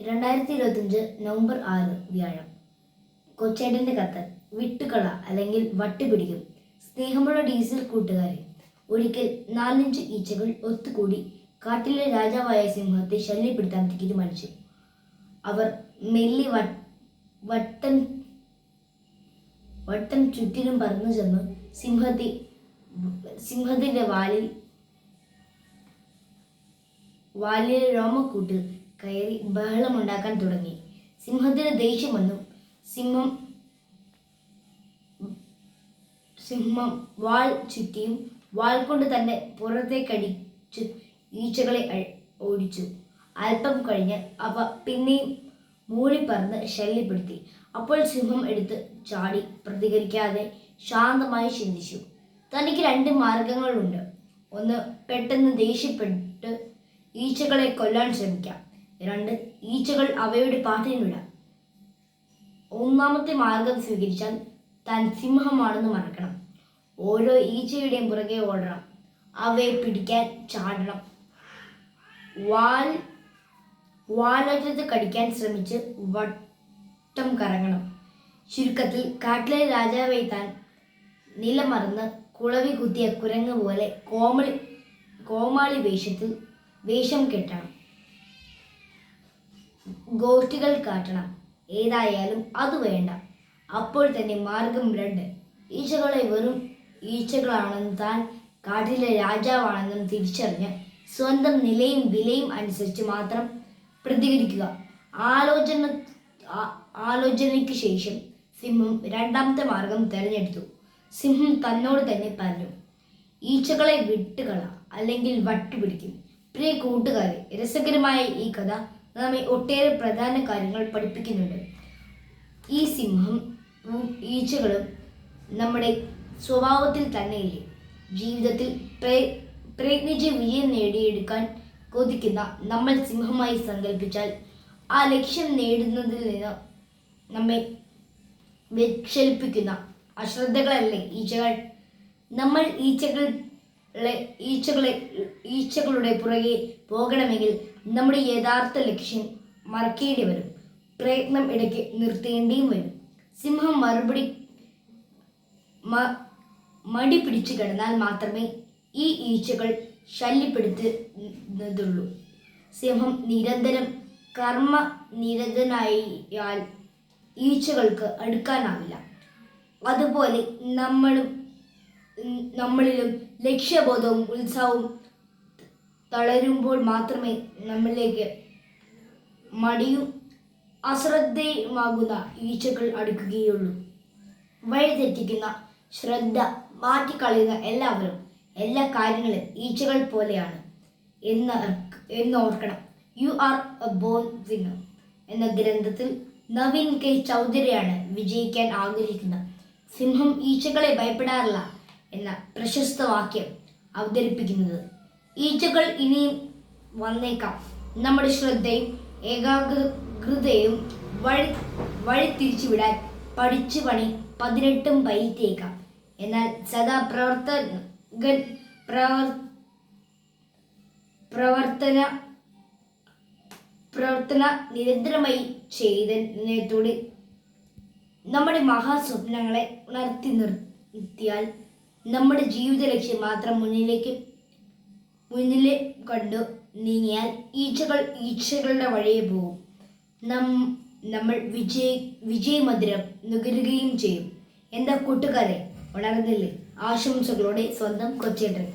രണ്ടായിരത്തി ഇരുപത്തിയഞ്ച് നവംബർ ആറ് വ്യാഴം. കൊച്ചേട്ടന്റെ കത്ത് വിട്ടുകള അല്ലെങ്കിൽ വട്ടുപിടിക്കും സ്നേഹമുള്ള ഡീസൽ കൂട്ടുകാരെ ഒരിക്കൽ നാലഞ്ച് ഈച്ചകൾ ഒത്തുകൂടി കാട്ടിലെ രാജാവായ സിംഹത്തെ ശല്യപ്പെടുത്താൻ തീരുമാനിച്ചു അവർ മെല്ലി വട്ടൻ വട്ടൻ ചുറ്റിലും പറന്നു ചെന്ന് സിംഹത്തെ സിംഹത്തിന്റെ വാലിൽ വാലിലെ രോമക്കൂട്ടിൽ കയറി ബഹളമുണ്ടാക്കാൻ തുടങ്ങി. സിംഹത്തിന് ദേഷ്യം വന്നു. സിംഹം സിംഹം വാൾ ചുറ്റിയും വാൾ കൊണ്ട് തന്നെ പുറത്തേക്കടിച്ചു ഈച്ചകളെ ഓടിച്ചു. അല്പം കഴിഞ്ഞ് അവ പിന്നെയും മൂളിപ്പറന്ന് ശല്യപ്പെടുത്തി. അപ്പോൾ സിംഹം എടുത്ത് ചാടി പ്രതികരിക്കാതെ ശാന്തമായി ചിന്തിച്ചു. തനിക്ക് രണ്ട് മാർഗങ്ങളുണ്ട്. ഒന്ന് പെട്ടെന്ന് ദേഷ്യപ്പെട്ട് ഈച്ചകളെ കൊല്ലാൻ ശ്രമിക്കാം. രണ്ട് ഈച്ചകൾ അവയുടെ പാട്ടിന് വിടാം ഒന്നാമത്തെ മാർഗം സ്വീകരിച്ചാൽ താൻ സിംഹമാണെന്ന് മറക്കണം. ഓരോ ഈച്ചയുടെയും പുറകെ ഓടണം. അവയെ പിടിക്കാൻ ചാടണം. വാൽ വാലറ്റത്ത് കടിക്കാൻ ശ്രമിച്ച് വട്ടം കറങ്ങണം. ചുരുക്കത്തിൽ കാട്ടിലെ രാജാവെ താൻ നിലമറന്ന് കുളവി കുത്തിയ കുരങ്ങ് പോലെ കോമളി കോമാളി വേഷത്തിൽ വേഷം കെട്ടണം. ഗോഷ്ഠികൾ കാട്ടണം. ഏതായാലും അത് വേണ്ട. അപ്പോൾ തന്നെ മാർഗം രണ്ട്. ഈച്ചകളെ വെറും ഈച്ചകളാണെന്ന് താൻ കാട്ടിലെ രാജാവാണെന്നും തിരിച്ചറിഞ്ഞ് സ്വന്തം നിലയും വിലയും അനുസരിച്ച് മാത്രം പ്രതികരിക്കുക. ആലോചന ആലോചനയ്ക്ക് ശേഷം സിംഹം രണ്ടാമത്തെ മാർഗം തിരഞ്ഞെടുത്തു. സിംഹം തന്നോട് തന്നെ പറഞ്ഞു ഈച്ചകളെ വിട്ടുകള അല്ലെങ്കിൽ വട്ടുപിടിക്കും. പ്രിയ കൂട്ടുകാരെ രസകരമായ ഈ കഥ നമ്മെ ഒട്ടേറെ പ്രധാന കാര്യങ്ങൾ പഠിപ്പിക്കുന്നുണ്ട്. ഈ സിംഹം ഈച്ചകളും നമ്മുടെ സ്വഭാവത്തിൽ തന്നെയില്ലേ? ജീവിതത്തിൽ പ്രയ- പ്രയത്നിച്ച് വിജയം നേടിയെടുക്കാൻ കൊതിക്കുന്ന നമ്മൾ സിംഹമായി സങ്കല്പിച്ചാൽ ആ ലക്ഷ്യം നേടുന്നതിൽ നിന്ന് നമ്മെ വിക്ഷേപിക്കുന്ന അശ്രദ്ധകളല്ലേ ഈച്ചകൾ? നമ്മൾ ഈച്ചകളെ ഈച്ചകളെ ഈച്ചകളുടെ പുറകെ പോകണമെങ്കിൽ നമ്മുടെ യഥാർത്ഥ ലക്ഷ്യം മറക്കേണ്ടി വരും. പ്രയത്നം ഇടയ്ക്ക് നിർത്തേണ്ടിയും വരും. സിംഹം മറുപടി മടി പിടിച്ചു കിടന്നാൽ മാത്രമേ ഈ ഈച്ചകൾ ശല്യപ്പെടുത്തുന്നതുള്ളൂ. സിംഹം നിരന്തരം കർമ്മ നിരതനായാൽ ഈച്ചകൾക്ക് അടുക്കാനാവില്ല. അതുപോലെ നമ്മളും നമ്മളിലും ലക്ഷ്യബോധവും ഉത്സാഹവും തളരുമ്പോൾ മാത്രമേ നമ്മളിലേക്ക് മടിയും അശ്രദ്ധയുമാകുന്ന ഈച്ചകൾ അടുക്കുകയുള്ളൂ. വഴിതെറ്റിക്കുന്ന ശ്രദ്ധ മാറ്റിക്കളയുന്ന എല്ലാവരും എല്ലാ കാര്യങ്ങളും ഈച്ചകൾ പോലെയാണ് എന്ന് എന്നോർക്കണം you are a born winner എന്ന ഗ്രന്ഥത്തിൽ നവീൻ കെ ചൗധരിയാണ് വിജയിക്കാൻ ആഗ്രഹിക്കുന്നത് സിംഹം ഈച്ചകളെ ഭയപ്പെടാറില്ല എന്ന പ്രശസ്ത വാക്യം അവതരിപ്പിക്കുന്നത്. ഈച്ചകൾ ഇനിയും വന്നേക്കാം. നമ്മുടെ ശ്രദ്ധയും ഏകാഗ്രതയും വഴി വഴി തിരിച്ചുവിടാൻ പഠിച്ചു പണി പതിനെട്ടും വൈകിട്ടേക്കാം എന്നാൽ സദാ പ്രവർത്തകൻ പ്രവർ പ്രവർത്തന പ്രവർത്തന നിരന്തരമായി ചെയ്തതിനോട് നമ്മുടെ മഹാസ്വപ്നങ്ങളെ ഉണർത്തി നിർത്തിയാൽ നമ്മുടെ ജീവിത ലക്ഷ്യം മാത്രം മുന്നിലേക്ക് മുന്നിലെ കണ്ടു നീങ്ങിയാൽ ഈച്ചകൾ ഈച്ചകളുടെ വഴിയെ പോകും. നം നമ്മൾ വിജയ് വിജയമധുരം നുകരുകയും ചെയ്യും. എന്താ കൂട്ടുകാരെ ഉണർന്നില്ലേ ആശംസകളോടെ സ്വന്തം കൊച്ചേട്ടൻ.